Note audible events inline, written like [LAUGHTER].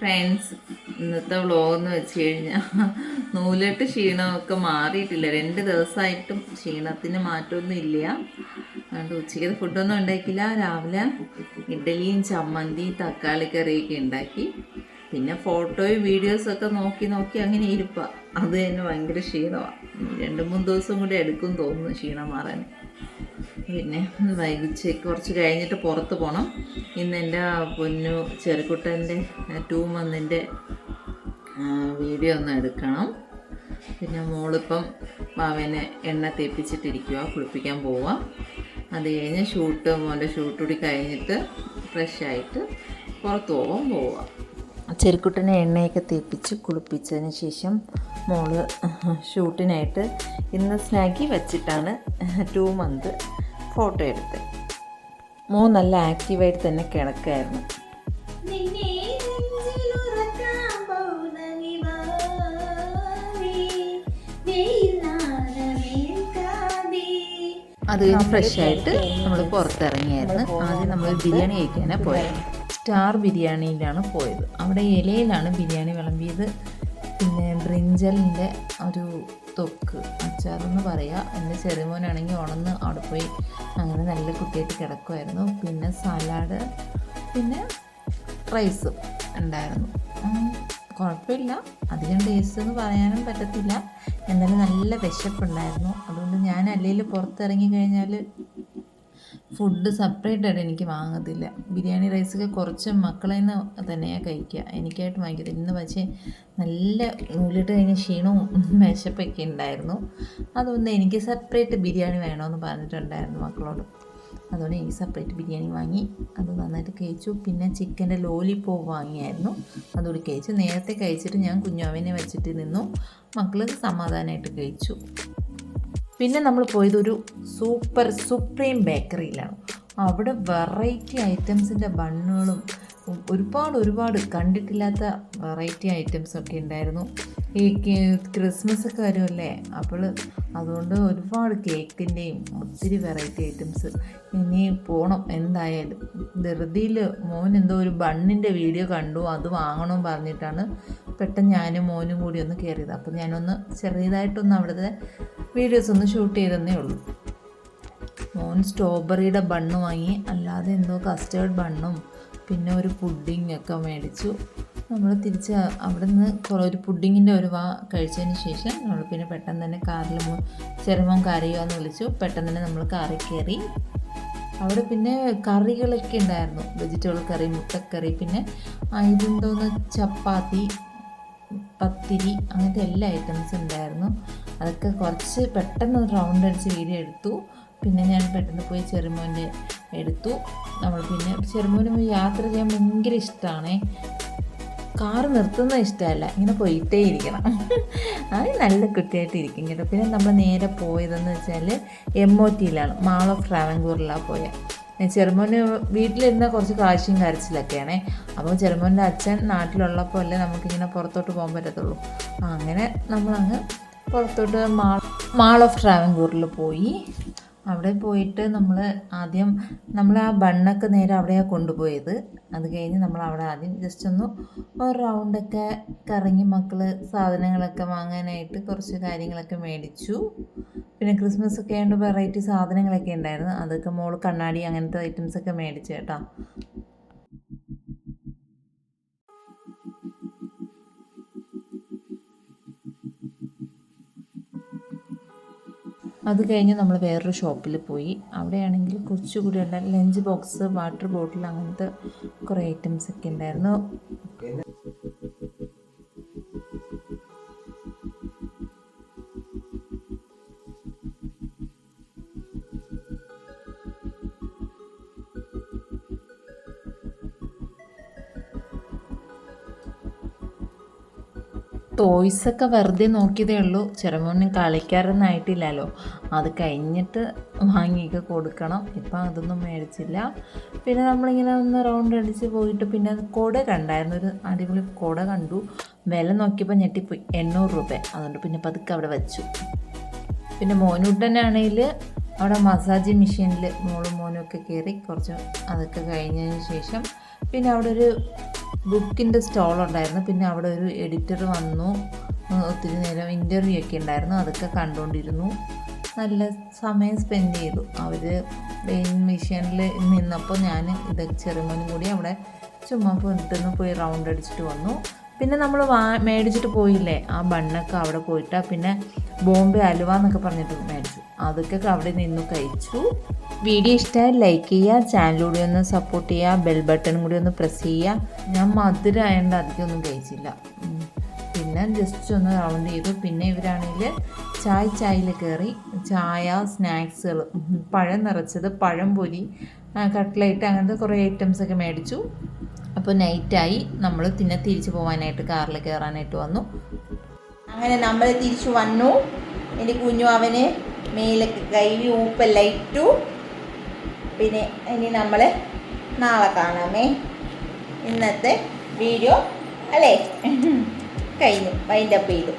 Friends ഇന്നത്തെ വ്ളോഗെന്ന് വെച്ച് കഴിഞ്ഞാൽ നൂലിട്ട് ക്ഷീണമൊക്കെ മാറിയിട്ടില്ല. രണ്ട് ദിവസമായിട്ടും ക്ഷീണത്തിന് മാറ്റമൊന്നും ഇല്ല. അതുകൊണ്ട് ഉച്ചയ്ക്ക് ഫുഡൊന്നും ഉണ്ടാക്കിയില്ല രാവിലെ ഇഡ്ഡലിയും ചമ്മന്തി തക്കാളി കറിയൊക്കെ ഉണ്ടാക്കി. പിന്നെ ഫോട്ടോയും വീഡിയോസൊക്കെ നോക്കി നോക്കി അങ്ങനെ ഇരിപ്പ. അത് തന്നെ ഭയങ്കര ക്ഷീണമാണ് രണ്ട് മൂന്ന് ദിവസം കൂടി എടുക്കും തോന്നുന്നു ക്ഷീണം മാറാൻ. പിന്നെ വൈകിച്ച് കുറച്ച് കഴിഞ്ഞിട്ട് പുറത്ത് പോകണം ഇന്ന് എന്റെ പൊന്നു ചെറുക്കുട്ടന്റെ ടൂ മന്തിന്റെ വീഡിയോ ഒന്ന് എടുക്കണം. പിന്നെ മോളിപ്പം മാവേനെ എണ്ണ തേപ്പിച്ചിട്ടിരിക്കുക കുളിപ്പിക്കാൻ പോവുക അത് കഴിഞ്ഞ് ഷൂട്ട് മോന്റെ ഷൂട്ട് കൂടി കഴിഞ്ഞിട്ട് ഫ്രഷ് ആയിട്ട് പുറത്ത് പോകാൻ പോവുക ചെറുക്കുട്ടനെ എണ്ണയൊക്കെ തേപ്പിച്ച് കുളിപ്പിച്ചതിന് ശേഷം മോൾ ഷൂട്ടിനായിട്ട് ഇന്ന് സ്നാക്കി വെച്ചിട്ടാണ് ടു മന്ത് ഫോട്ടോ എടുത്തത്. മോൻ നല്ല ആക്റ്റീവായിട്ട് തന്നെ കിടക്കായിരുന്നു. അത് കഴിഞ്ഞ് ഫ്രഷ് ആയിട്ട് നമ്മൾ പുറത്തിറങ്ങിയായിരുന്നു. ആദ്യം നമ്മൾ ബിരിയാണി കഴിക്കാനാണ് പോയത്. സ്റ്റാർ ബിരിയാണിയിലാണ് പോയത്. അവിടെ ഇലയിലാണ് ബിരിയാണി വിളമ്പിയത്. പിന്നെ ബ്രിഞ്ചലിന്റെ ഒരു തൊക്ക് അച്ചാറെന്ന് പറയുക എന്റെ ചെറുമോനാണെങ്കിൽ ഉണന്ന് അവിടെ പോയി അങ്ങനെ നല്ല കുട്ടിയായിട്ട് കിടക്കുമായിരുന്നു പിന്നെ സലാഡ് പിന്നെ റൈസും ഉണ്ടായിരുന്നു. കുഴപ്പമില്ല. അധികം ടേസ്റ്റ് എന്ന് പറയാനും പറ്റത്തില്ല. എന്നാലും നല്ല വിശപ്പുണ്ടായിരുന്നു. അതുകൊണ്ട് ഞാൻ അല്ലെങ്കിൽ പുറത്തിറങ്ങി കഴിഞ്ഞാൽ ഫുഡ് സെപ്പറേറ്റ് ആയിട്ട് എനിക്ക് വാങ്ങത്തില്ല. ബിരിയാണി റൈസൊക്കെ കുറച്ച് മക്കളെ നിന്ന് തന്നെയാണ് കഴിക്കുക. എനിക്കായിട്ട് വാങ്ങിക്കത്തില്ല. ഇന്ന് പക്ഷേ നല്ല നൂലിട്ട് കഴിഞ്ഞ ക്ഷീണവും വിശപ്പൊക്കെ ഉണ്ടായിരുന്നു. അതുകൊണ്ട് എനിക്ക് സെപ്പറേറ്റ് ബിരിയാണി വേണമെന്ന് പറഞ്ഞിട്ടുണ്ടായിരുന്നു മക്കളോട്. അതുകൊണ്ട് എനിക്ക് സെപ്പറേറ്റ് ബിരിയാണി വാങ്ങി. അത് നന്നായിട്ട് കഴിച്ചു. പിന്നെ ചിക്കന്റെ ലോലിപ്പോ വാങ്ങിയായിരുന്നു. അതുകൂടി കഴിച്ചു. നേരത്തെ കഴിച്ചിട്ട് ഞാൻ കുഞ്ഞാവിനെ വെച്ചിട്ട് നിന്നു. മക്കൾ സമാധാനമായിട്ട് കഴിച്ചു. പിന്നെ നമ്മൾ പോയത് ഒരു സൂപ്പർ സുപ്രീം ബേക്കറിയിലാണ്. അവിടെ വെറൈറ്റി ഐറ്റംസിന്റെ ബണ്ണുകളും ഒരുപാട് ഒരുപാട് കണ്ടിട്ടില്ലാത്ത വെറൈറ്റി ഐറ്റംസ് ഒക്കെ ഉണ്ടായിരുന്നു. ഈ ക്രിസ്മസ് ഒക്കെ വരുമല്ലേ? അപ്പോൾ അതുകൊണ്ട് ഒരുപാട് കേക്കിന്റെയും ഒത്തിരി വെറൈറ്റി ഐറ്റംസ് ഇനി പോകണം എന്തായാലും. ധൃതിയിൽ മോൻ എന്തോ ഒരു ബണ്ണിന്റെ വീഡിയോ കണ്ടു. അത് വാങ്ങണം പറഞ്ഞിട്ടാണ് പെട്ടെന്ന് ഞാനും മോനും കൂടി ഒന്ന് കയറിയത് അപ്പോൾ ഞാനൊന്ന് ചെറിയതായിട്ടൊന്ന് അവിടുത്തെ വീഡിയോസ് ഒന്ന് ഷൂട്ട് ചെയ്തെന്നേ ഉള്ളൂ. മോൻ സ്ട്രോബെറിയുടെ ബണ്ണ് വാങ്ങി. അല്ലാതെ എന്തോ കസ്റ്റേർഡ് ബണ്ണും പിന്നെ ഒരു പുഡിംഗ് ഒക്കെ മേടിച്ചു. നമ്മൾ തിരിച്ച് അവിടെ നിന്ന് കുറേ ഒരു പുഡിങ്ങിന്റെ ഒരു വാ കഴിച്ചതിന് ശേഷം നമ്മൾ പിന്നെ പെട്ടെന്ന് തന്നെ കാറിൽ ചെറുമോൻ കറിയോ എന്ന് വിളിച്ചു. പെട്ടെന്ന് തന്നെ നമ്മൾ കാറിൽ കയറി. അവിടെ പിന്നെ കറികളൊക്കെ ഉണ്ടായിരുന്നു. വെജിറ്റബിൾ കറി മുട്ടക്കറി പിന്നെ അതിലുണ്ടോന്ന് ചപ്പാത്തി പത്തിരി അങ്ങനത്തെ എല്ലാ ഐറ്റംസ് ഉണ്ടായിരുന്നു. അതൊക്കെ കുറച്ച് പെട്ടെന്ന് റൗണ്ട് അടിച്ച് വീഡിയോ എടുത്തു. പിന്നെ ഞാൻ പെട്ടെന്ന് പോയി ചെറുമോന്റെ എടുത്തു. നമ്മൾ പിന്നെ ചെറുമോന് യാത്ര ചെയ്യാൻ ഭയങ്കര ഇഷ്ടമാണ് കാർ നിർത്തുന്ന ഇഷ്ടമല്ല. ഇങ്ങനെ പോയിട്ടേ ഇരിക്കണം. അത് നല്ല കുട്ടിയായിട്ട് ഇരിക്കും കേട്ടോ. പിന്നെ നമ്മൾ നേരെ പോയതെന്ന് വെച്ചാൽ എം ഒ ടിയിലാണ് മാൾ ഓഫ് ട്രാവൻകൂറിലാണ് പോയത് ചെറുമോന് വീട്ടിലിരുന്ന കുറച്ച് കാശും കരച്ചിലൊക്കെയാണ് അപ്പോൾ ചെറുമോന്റെ അച്ഛൻ നാട്ടിലുള്ളപ്പോൾ അല്ലേ നമുക്കിങ്ങനെ പുറത്തോട്ട് പോകാൻ പറ്റത്തുള്ളൂ. അങ്ങനെ നമ്മളങ്ങ് പുറത്തോട്ട് മാൾ മാൾ ഓഫ് ട്രാവൻകൂറിൽ പോയി. അവിടെ പോയിട്ട് നമ്മൾ ആദ്യം നമ്മൾ ആ ബണ്ണൊക്കെ നേരെ അവിടെയാണ് കൊണ്ടുപോയത്. അത് കഴിഞ്ഞ് നമ്മൾ അവിടെ ആദ്യം ജസ്റ്റ് ഒന്ന് ഒരു റൗണ്ടൊക്കെ കറങ്ങി മക്കൾ സാധനങ്ങളൊക്കെ വാങ്ങാനായിട്ട് കുറച്ച് കാര്യങ്ങളൊക്കെ മേടിച്ചു. പിന്നെ ക്രിസ്മസ് ഒക്കെ ആയതുകൊണ്ട് വെറൈറ്റി സാധനങ്ങളൊക്കെ ഉണ്ടായിരുന്നു. അതൊക്കെ മോൾ കണ്ണാടി അങ്ങനത്തെ ഐറ്റംസൊക്കെ മേടിച്ചു കേട്ടോ. അത് കഴിഞ്ഞ് നമ്മൾ വേറൊരു ഷോപ്പിൽ പോയി. അവിടെയാണെങ്കിൽ കുറച്ചുകൂടി ഉണ്ടായിരുന്നു ലഞ്ച് ബോക്സ് വാട്ടർ ബോട്ടിൽ അങ്ങനത്തെ കുറേ ഐറ്റംസ് ഒക്കെ ഉണ്ടായിരുന്നു. ടോയ്സൊക്കെ വെറുതെ നോക്കിയതേ ഉള്ളൂ. ചെറുമോന് കളിക്കാറൊന്നും ആയിട്ടില്ലല്ലോ. അത് കഴിഞ്ഞിട്ട് വാങ്ങിയൊക്കെ കൊടുക്കണം. ഇപ്പം അതൊന്നും മേടിച്ചില്ല. പിന്നെ നമ്മളിങ്ങനെ ഒന്ന് റൗണ്ട് അടിച്ച് പോയിട്ട് പിന്നെ കുട കണ്ടായിരുന്നു. ഒരു അടിപൊളി കുട കണ്ടു. വില നോക്കിയപ്പോൾ ഞെട്ടിപ്പോയി. എണ്ണൂറ് രൂപ. അതുകൊണ്ട് പിന്നെ പതുക്കെ അവിടെ വെച്ചു. പിന്നെ മോനൂട്ടനാണെങ്കിൽ അവിടെ മസാജ് മെഷീനിൽ മോളും മോനും ഒക്കെ കയറി കുറച്ച് അതൊക്കെ കഴിഞ്ഞതിന് ശേഷം പിന്നെ അവിടെ ഒരു ബുക്കിന്റെ സ്റ്റോൾ ഉണ്ടായിരുന്നു പിന്നെ അവിടെ ഒരു എഡിറ്റർ വന്നു. ഒത്തിരി നേരം ഇന്റർവ്യൂ ഒക്കെ ഉണ്ടായിരുന്നു. അതൊക്കെ കണ്ടുകൊണ്ടിരുന്നു. നല്ല സമയം സ്പെൻഡ് ചെയ്തു. അവർ മിഷനിൽ നിന്നപ്പോൾ ഞാൻ ഇത് ചെറുമോനും കൂടി അവിടെ ചുമ്മാ പൊന്നിട്ടൊന്ന് പോയി റൗണ്ട് അടിച്ചിട്ട് വന്നു. പിന്നെ നമ്മൾ വാ മേടിച്ചിട്ട് പോയില്ലേ? ആ ബണ്ണൊക്കെ അവിടെ പോയിട്ടാണ് പിന്നെ ബോംബെ അലുവ എന്നൊക്കെ പറഞ്ഞിട്ട് മേടിച്ചു. അതൊക്കെ അവിടെ നിന്ന് കഴിച്ചു. വീഡിയോ ഇഷ്ടമായി ലൈക്ക് ചെയ്യുക ചാനലിലൂടെ ഒന്ന് സപ്പോർട്ട് ചെയ്യുക ബെൽ ബട്ടൺ കൂടി ഒന്ന് പ്രസ് ചെയ്യുക. ഞാൻ മധുരമായതുകൊണ്ട് അധികം ഒന്നും കഴിച്ചില്ല. പിന്നെ ജസ്റ്റ് ഒന്ന് റൗണ്ട് ചെയ്തു. പിന്നെ ഇവരാണെങ്കിൽ ചായ ചായയിൽ കയറി ചായ സ്നാക്സുകൾ പഴം നിറച്ചത് പഴം പൊരി കട്ട്ലൈറ്റ് അങ്ങനത്തെ കുറേ ഐറ്റംസ് ഒക്കെ മേടിച്ചു. അപ്പോൾ നൈറ്റായി നമ്മൾ പിന്നെ തിരിച്ചു പോകാനായിട്ട് കാറിൽ കയറാനായിട്ട് വന്നു. അങ്ങനെ നമ്മൾ തിരിച്ചു വന്നു. എന്റെ കുഞ്ഞു അവന് മേലെ കൈ ഊപ്പെല്ലാം ഇട്ടു പിന്നെ ഇനി നമ്മൾ നാളെ കാണാമേ. ഇന്നത്തെ വീഡിയോ അല്ലേ? [LAUGHS] കഴിഞ്ഞു. വൈൻഡപ്പ് ചെയ്തു.